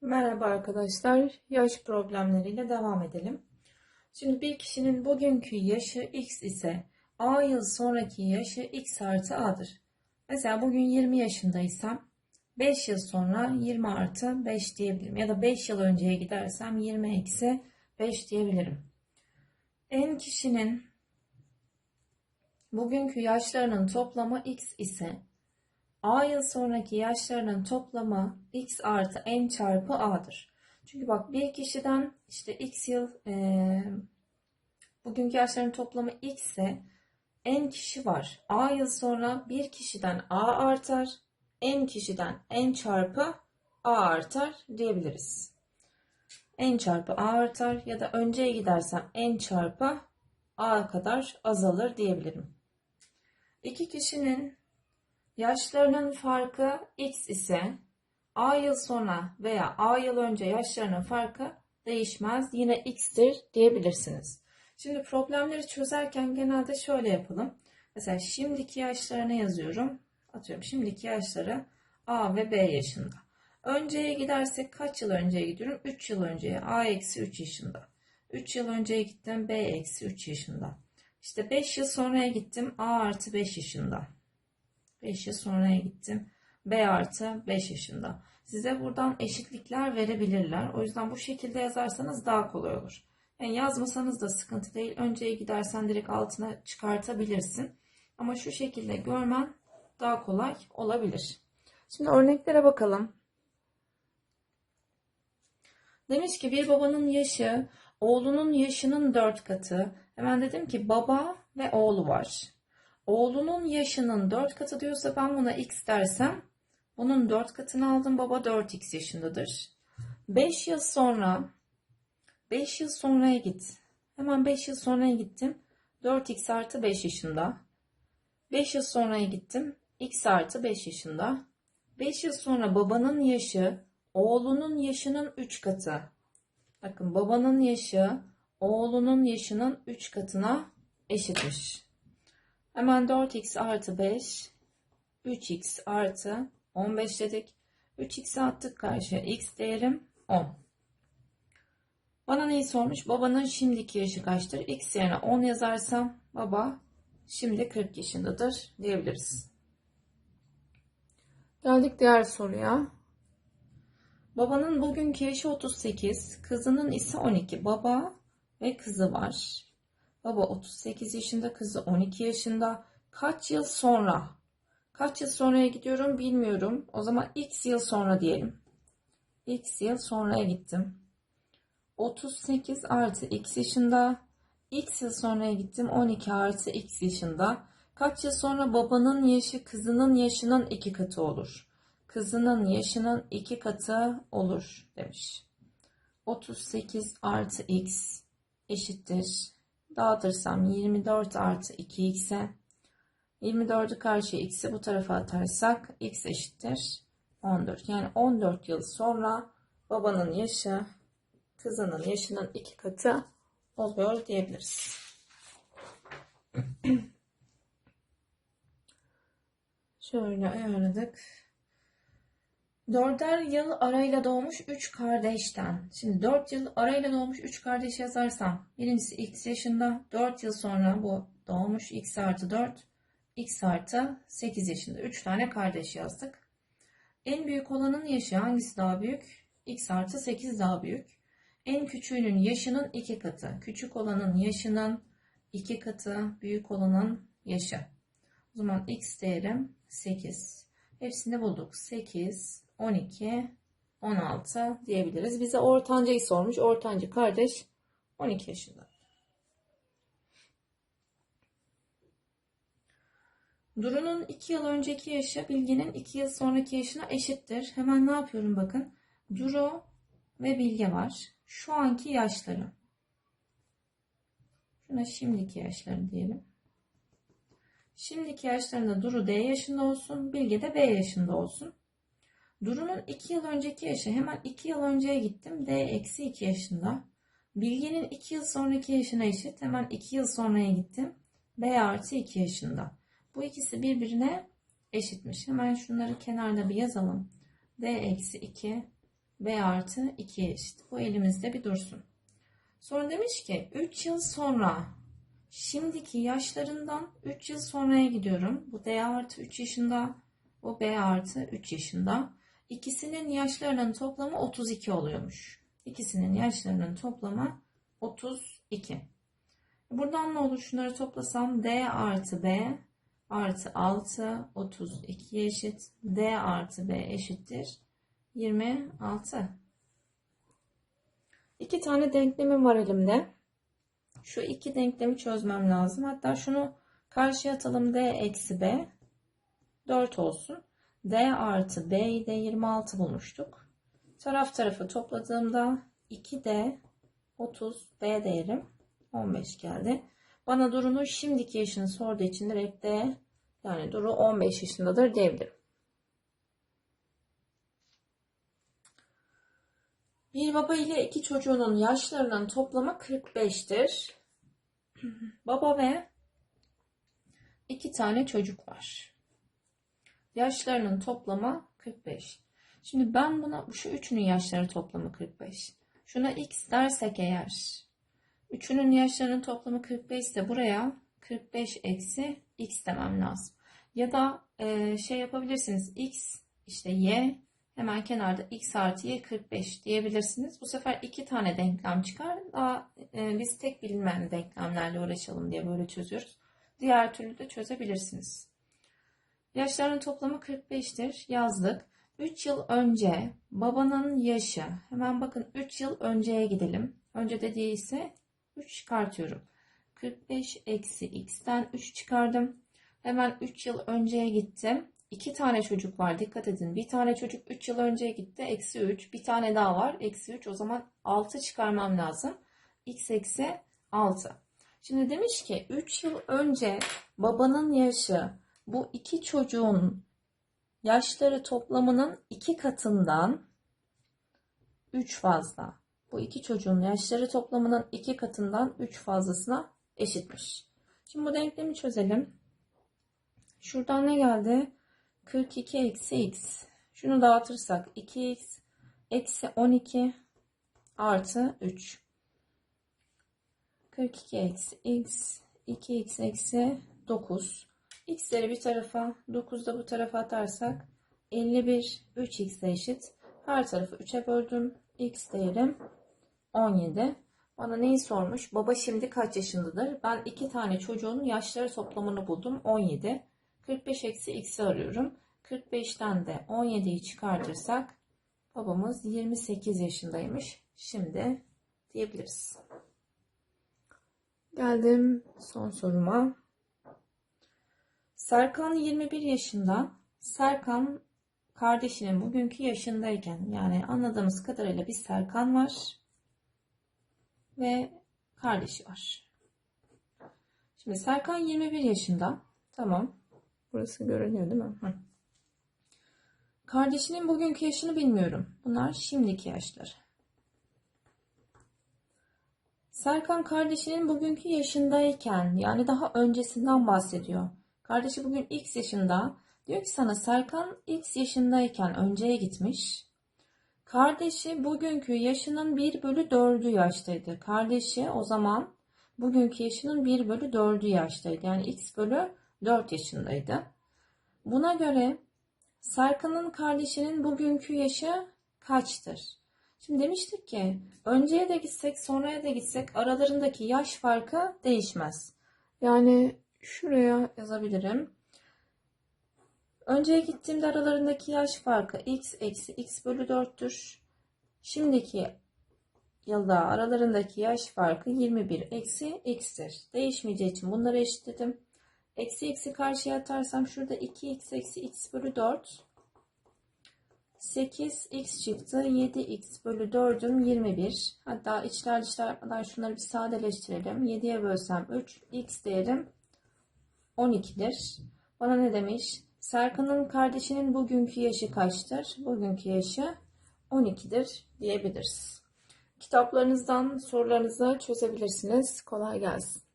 Merhaba arkadaşlar. Yaş problemleriyle devam edelim. Şimdi bir kişinin bugünkü yaşı x ise a yıl sonraki yaşı x artı a'dır. Mesela bugün 20 yaşındaysam 5 yıl sonra 20 artı 5 diyebilirim. Ya da 5 yıl önceye gidersem 20 eksi 5 diyebilirim. En kişinin bugünkü yaşlarının toplamı x ise A yıl sonraki yaşlarının toplamı x artı n çarpı a'dır. Çünkü bak bir kişiden işte x yıl e, bugünkü yaşların toplamı x ise n kişi var. A yıl sonra bir kişiden a artar. n kişiden n çarpı a artar diyebiliriz. n çarpı a artar ya da önceye gidersem n çarpı a kadar azalır diyebilirim. İki kişinin Yaşlarının farkı x ise a yıl sonra veya a yıl önce yaşlarının farkı değişmez. Yine x'tir diyebilirsiniz. Şimdi problemleri çözerken genelde şöyle yapalım. Mesela şimdiki yaşlarını yazıyorum. Atıyorum şimdiki yaşları a ve b yaşında. Önceye gidersek kaç yıl önceye gidiyorum? 3 yıl önceye. a eksi 3 yaşında. 3 yıl önceye gittim b eksi 3 yaşında. İşte 5 yıl sonraya gittim a artı 5 yaşında. 5 yıl sonraya gittim. B artı 5 yaşında. Size buradan eşitlikler verebilirler. O yüzden bu şekilde yazarsanız daha kolay olur. Yani yazmasanız da sıkıntı değil. Önceye gidersen direkt altına çıkartabilirsin. Ama şu şekilde görmen daha kolay olabilir. Şimdi örneklere bakalım. Demiş ki bir babanın yaşı oğlunun yaşının 4 katı. Hemen dedim ki baba ve oğlu var. Oğlunun yaşının 4 katı diyorsa ben buna x dersem bunun 4 katını aldım baba 4x yaşındadır. 5 yıl sonra 5 yıl sonraya git. Hemen 5 yıl sonraya gittim. 4x artı 5 yaşında. 5 yıl sonraya gittim. x artı 5 yaşında. 5 yıl sonra babanın yaşı oğlunun yaşının 3 katı. Bakın babanın yaşı oğlunun yaşının 3 katına eşitmiş. Hemen 4x artı 5, 3x artı 15 dedik. 3x'i attık karşıya. x değerim 10. Bana neyi sormuş? Babanın şimdiki yaşı kaçtır? x yerine 10 yazarsam baba şimdi 40 yaşındadır diyebiliriz. Geldik diğer soruya. Babanın bugünkü yaşı 38, kızının ise 12. Baba ve kızı var. Baba 38 yaşında, kızı 12 yaşında. Kaç yıl sonra? Kaç yıl sonraya gidiyorum bilmiyorum. O zaman x yıl sonra diyelim. x yıl sonraya gittim. 38 artı x yaşında. x yıl sonraya gittim. 12 artı x yaşında. Kaç yıl sonra babanın yaşı kızının yaşının iki katı olur. Kızının yaşının iki katı olur demiş. 38 artı x eşittir Dağıtırsam 24 artı 2x'e 24'ü karşıya x'i bu tarafa atarsak x eşittir 14. Yani 14 yıl sonra babanın yaşı kızının yaşının iki katı oluyor diyebiliriz. Şöyle ayarladık. Dörder yıl arayla doğmuş 3 kardeşten. Şimdi 4 yıl arayla doğmuş 3 kardeş yazarsam birincisi x yaşında 4 yıl sonra bu doğmuş x artı 4 x artı 8 yaşında 3 tane kardeş yazdık. En büyük olanın yaşı hangisi daha büyük? x artı 8 daha büyük. En küçüğünün yaşının 2 katı. Küçük olanın yaşının 2 katı büyük olanın yaşı. O zaman x değerim 8. Hepsini bulduk. 8, 12, 16 diyebiliriz. Bize ortancayı sormuş. Ortancı kardeş 12 yaşında. Duru'nun 2 yıl önceki yaşı Bilge'nin 2 yıl sonraki yaşına eşittir. Hemen ne yapıyorum bakın. Duru ve Bilge var. Şu anki yaşları. Şuna şimdiki yaşları diyelim. Şimdiki yaşlarında Duru D yaşında olsun, Bilge de B yaşında olsun. Duru'nun 2 yıl önceki yaşı hemen 2 yıl önceye gittim. D eksi 2 yaşında. Bilge'nin 2 yıl sonraki yaşına eşit. Hemen 2 yıl sonraya gittim. B artı 2 yaşında. Bu ikisi birbirine eşitmiş. Hemen şunları kenarda bir yazalım. D eksi 2 B artı 2'ye eşit. Bu elimizde bir dursun. Sonra demiş ki 3 yıl sonra şimdiki yaşlarından 3 yıl sonraya gidiyorum. Bu D artı 3 yaşında, bu B artı 3 yaşında. İkisinin yaşlarının toplamı 32 oluyormuş. İkisinin yaşlarının toplamı 32. Buradan ne olur? Şunları toplasam D artı B artı 6 32 eşit. D artı B eşittir 26. İki tane denklemim var elimde. Şu iki denklemi çözmem lazım. Hatta şunu karşıya atalım. D eksi B 4 olsun. D artı B'yi de 26 bulmuştuk. Taraf tarafı topladığımda 2D 30 B değerim 15 geldi. Bana Duru'nun şimdiki yaşını sorduğu için direkt D yani Duru 15 yaşındadır diyebilirim. Bir baba ile iki çocuğunun yaşlarının toplamı 45'tir. Baba ve iki tane çocuk var. Yaşlarının toplamı 45. Şimdi ben buna şu üçünün yaşları toplamı 45. Şuna x dersek eğer üçünün yaşlarının toplamı 45 ise buraya 45 eksi x demem lazım. Ya da e, şey yapabilirsiniz. x işte y hemen kenarda x artı y 45 diyebilirsiniz. Bu sefer iki tane denklem çıkar. Daha e, biz tek bilinmeyen denklemlerle uğraşalım diye böyle çözüyoruz. Diğer türlü de çözebilirsiniz. Yaşlarının toplamı 45'tir. Yazdık. 3 yıl önce babanın yaşı. Hemen bakın 3 yıl önceye gidelim. Önce de değilse 3 çıkartıyorum. 45 eksi x'ten 3 çıkardım. Hemen 3 yıl önceye gittim. 2 tane çocuk var. Dikkat edin. Bir tane çocuk 3 yıl önceye gitti. Eksi 3. Bir tane daha var. Eksi 3. O zaman 6 çıkarmam lazım. x eksi 6. Şimdi demiş ki 3 yıl önce babanın yaşı bu iki çocuğun yaşları toplamının iki katından 3 fazla. Bu iki çocuğun yaşları toplamının iki katından 3 fazlasına eşitmiş. Şimdi bu denklemi çözelim. Şuradan ne geldi? 42 eksi x. Şunu dağıtırsak 2x eksi 12 artı 3. 42 eksi x 2x eksi 9. x'leri bir tarafa 9 da bu tarafa atarsak 51 3x eşit. Her tarafı 3'e böldüm. x değerim 17. Bana neyi sormuş? Baba şimdi kaç yaşındadır? Ben iki tane çocuğun yaşları toplamını buldum. 17. 45 eksi x'i arıyorum. 45'ten de 17'yi çıkartırsak babamız 28 yaşındaymış. Şimdi diyebiliriz. Geldim son soruma. Serkan 21 yaşında. Serkan kardeşinin bugünkü yaşındayken yani anladığımız kadarıyla bir Serkan var ve kardeşi var. Şimdi Serkan 21 yaşında. Tamam. Burası görünüyor değil mi? Hı. Kardeşinin bugünkü yaşını bilmiyorum. Bunlar şimdiki yaşları. Serkan kardeşinin bugünkü yaşındayken yani daha öncesinden bahsediyor. Kardeşi bugün x yaşında. Diyor ki sana Serkan x yaşındayken önceye gitmiş. Kardeşi bugünkü yaşının 1 bölü 4'ü yaştaydı. Kardeşi o zaman bugünkü yaşının 1 bölü 4'ü yaştaydı. Yani x bölü 4 yaşındaydı. Buna göre Serkan'ın kardeşinin bugünkü yaşı kaçtır? Şimdi demiştik ki önceye de gitsek sonraya da gitsek aralarındaki yaş farkı değişmez. Yani şuraya yazabilirim. Önceye gittiğimde aralarındaki yaş farkı x eksi x bölü 4'tür. Şimdiki yılda aralarındaki yaş farkı 21 eksi x'tir. Değişmeyeceği için bunları eşitledim. Eksi eksi karşıya atarsam şurada 2x eksi x bölü 4. 8x çıktı. 7x bölü 4'üm 21. Hatta içler dışlar şunları bir sadeleştirelim. 7'ye bölsem 3. x değerim 12'dir. Bana ne demiş? Serkan'ın kardeşinin bugünkü yaşı kaçtır? Bugünkü yaşı 12'dir diyebiliriz. Kitaplarınızdan sorularınızı çözebilirsiniz. Kolay gelsin.